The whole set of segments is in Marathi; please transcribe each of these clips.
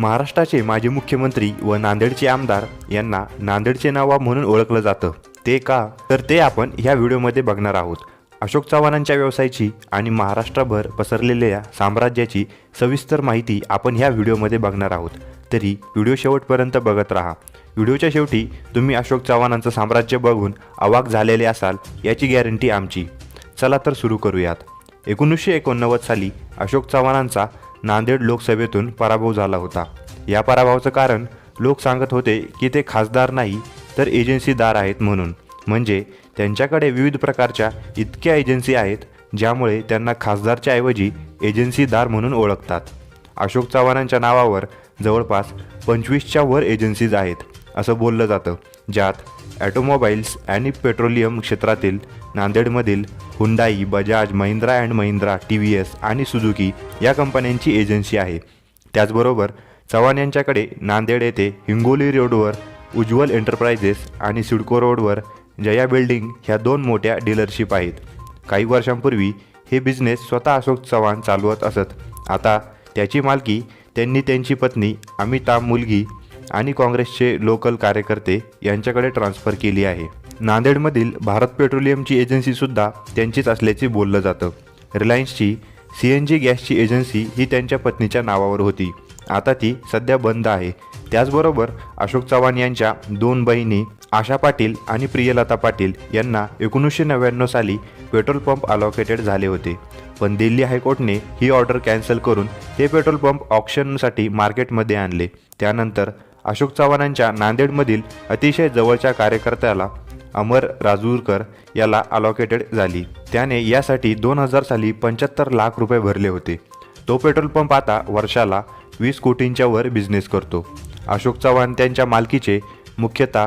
महाराष्ट्राचे माजी मुख्यमंत्री व नांदेडचे आमदार यांना नांदेडचे नावा म्हणून ओळखलं जातं. ते का? तर ते आपण ह्या व्हिडिओमध्ये बघणार आहोत. अशोक चव्हाणांच्या व्यवसायाची आणि महाराष्ट्रभर पसरलेल्या साम्राज्याची सविस्तर माहिती आपण ह्या व्हिडिओमध्ये बघणार आहोत. तरी व्हिडिओ शेवटपर्यंत बघत राहा. व्हिडिओच्या शेवटी तुम्ही अशोक चव्हाणांचं साम्राज्य बघून अवाक झालेले असाल याची गॅरंटी आमची. चला तर सुरू करूयात. एकोणीसशे एकोणनव्वद साली अशोक चव्हाणांचा नांदेड लोकसभेतून पराभव झाला होता. या पराभवाचं कारण लोक सांगत होते की ते खासदार नाही तर एजन्सीदार आहेत म्हणून. म्हणजे त्यांच्याकडे विविध प्रकारच्या इतक्या एजन्सी आहेत ज्यामुळे त्यांना खासदारच्या ऐवजी एजन्सीदार म्हणून ओळखतात. अशोक चव्हाणांच्या नावावर जवळपास पंचवीसच्या वर एजन्सीज आहेत असं बोललं जातं. ज्यात ॲटोमोबाईल्स आणि पेट्रोलियम क्षेत्रातील नांदेडमधील Hyundai Bajaj Mahindra and Mahindra T V S आणि सुझुकी या कंपन्यांची एजन्सी आहे. त्याचबरोबर चव्हाण यांच्याकडे नांदेड येथे हिंगोली रोडवर उज्ज्वल एंटरप्राइजेस आणि सिडको रोडवर जया बिल्डिंग ह्या दोन मोठ्या डीलरशिप आहेत. काही वर्षांपूर्वी हे बिझनेस स्वतः अशोक चव्हाण चालवत असत. आता त्याची मालकी त्यांनी त्यांची पत्नी अमिता मुलगी आणि काँग्रेसचे लोकल कार्यकर्ते यांच्याकडे ट्रान्स्फर केली आहे. नांदेडमधील भारत पेट्रोलियमची एजन्सीसुद्धा त्यांचीच असल्याचे बोललं जातं. रिलायन्सची सी एन जी गॅसची एजन्सी ही त्यांच्या पत्नीच्या नावावर होती. आता ती सध्या बंद आहे. त्याचबरोबर अशोक चव्हाण यांच्या दोन बहिणी आशा पाटील आणि प्रियलता पाटील यांना एकोणीसशे नव्याण्णव साली पेट्रोल पंप अलॉकेटेड झाले होते. पण दिल्ली हायकोर्टने ही ऑर्डर कॅन्सल करून हे पेट्रोल पंप ऑप्शनसाठी मार्केटमध्ये आणले. त्यानंतर अशोक चव्हाणांच्या नांदेडमधील अतिशय जवळच्या कार्यकर्त्याला अमर राजूरकर याला अलॉकेटेड झाली. त्याने यासाठी दोन हजार साली पंच्याहत्तर लाख रुपये भरले होते. तो पेट्रोल पंप आता वर्षाला वीस कोटींच्या वर बिझनेस करतो. अशोक चव्हाण त्यांच्या मालकीचे मुख्यतः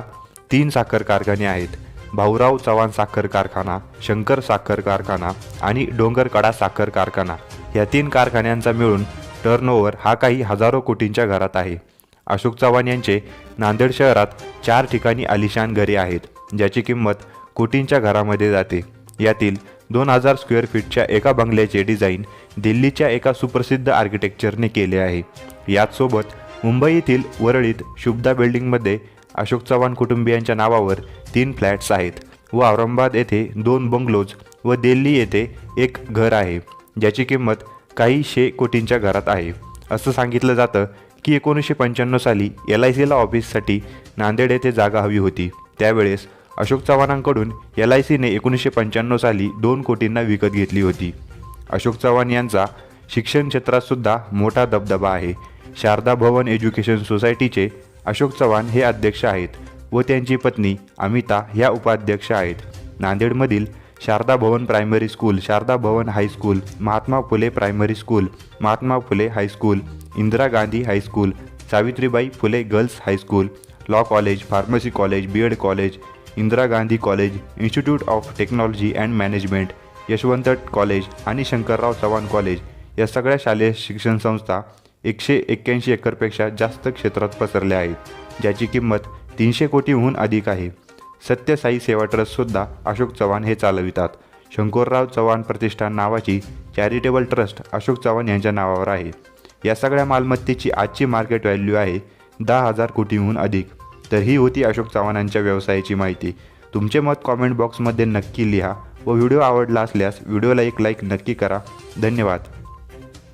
तीन साखर कारखाने आहेत. भाऊराव चव्हाण साखर कारखाना शंकर साखर कारखाना आणि डोंगरकडा साखर कारखाना. या तीन कारखान्यांचा मिळून टर्नओव्हर हा काही हजारो कोटींच्या घरात आहे. अशोक चव्हाण यांचे नांदेड शहरात चार ठिकाणी आलिशान घरे आहेत ज्याची किंमत कोटींच्या घरामध्ये जाते. यातील दोन हजार स्क्वेअर फीटच्या एका बंगल्याचे डिझाईन दिल्लीच्या एका सुप्रसिद्ध आर्किटेक्चरने केले आहे. याचसोबत मुंबई येथील वरळीत शुभदा बिल्डिंगमध्ये अशोक चव्हाण कुटुंबियांच्या नावावर तीन फ्लॅट्स आहेत व औरंगाबाद येथे दोन बंगलोज व दिल्ली येथे एक घर आहे ज्याची किंमत काही शे कोटींच्या घरात आहे. असं सांगितलं जातं की एकोणीसशे पंच्याण्णव साली एल आय सीला ऑफिससाठी नांदेड येथे जागा हवी होती. त्यावेळेस अशोक चव्हाणांकडून एल आय सीने एकोणीसशे पंच्याण्णव साली दोन कोटींना विकत घेतली होती. अशोक चव्हाण यांचा शिक्षण क्षेत्रातसुद्धा मोठा दबदबा आहे. शारदा भवन एज्युकेशन सोसायटीचे अशोक चव्हाण हे अध्यक्ष आहेत व त्यांची पत्नी अमिता ह्या उपाध्यक्ष आहेत. नांदेडमधील Sharda Bhavan primary school Sharda Bhavan high school Mahatma Phule primary school Mahatma Phule high school Indira Gandhi high school Savitribai Phule girls high school law college pharmacy college B Ed college Indira Gandhi college institute of technology and management Yashwant college आणि शंकरराव चव्हाण कॉलेज. या सगळ्या शालेय शिक्षण संस्था एकशे एक्क्याऐंशी एकरपेक्षा जास्त क्षेत्रात पसरल्या आहेत ज्याची किंमत तीनशे कोटीहून अधिक आहे. सत्यसाई सेवा ट्रस्टसुद्धा अशोक चव्हाण हे चालवितात. शंकरराव चव्हाण प्रतिष्ठान नावाची चॅरिटेबल ट्रस्ट अशोक चव्हाण यांच्या नावावर आहे. या सगळ्या मालमत्तेची आजची मार्केट व्हॅल्यू आहे दहा हजार कोटीहून अधिक. तर ही होती अशोक चव्हाणांच्या व्यवसायाची माहिती. तुमचे मत कॉमेंट बॉक्समध्ये नक्की लिहा व व्हिडिओ आवडला असल्यास व्हिडिओला एक लाईक नक्की करा. धन्यवाद.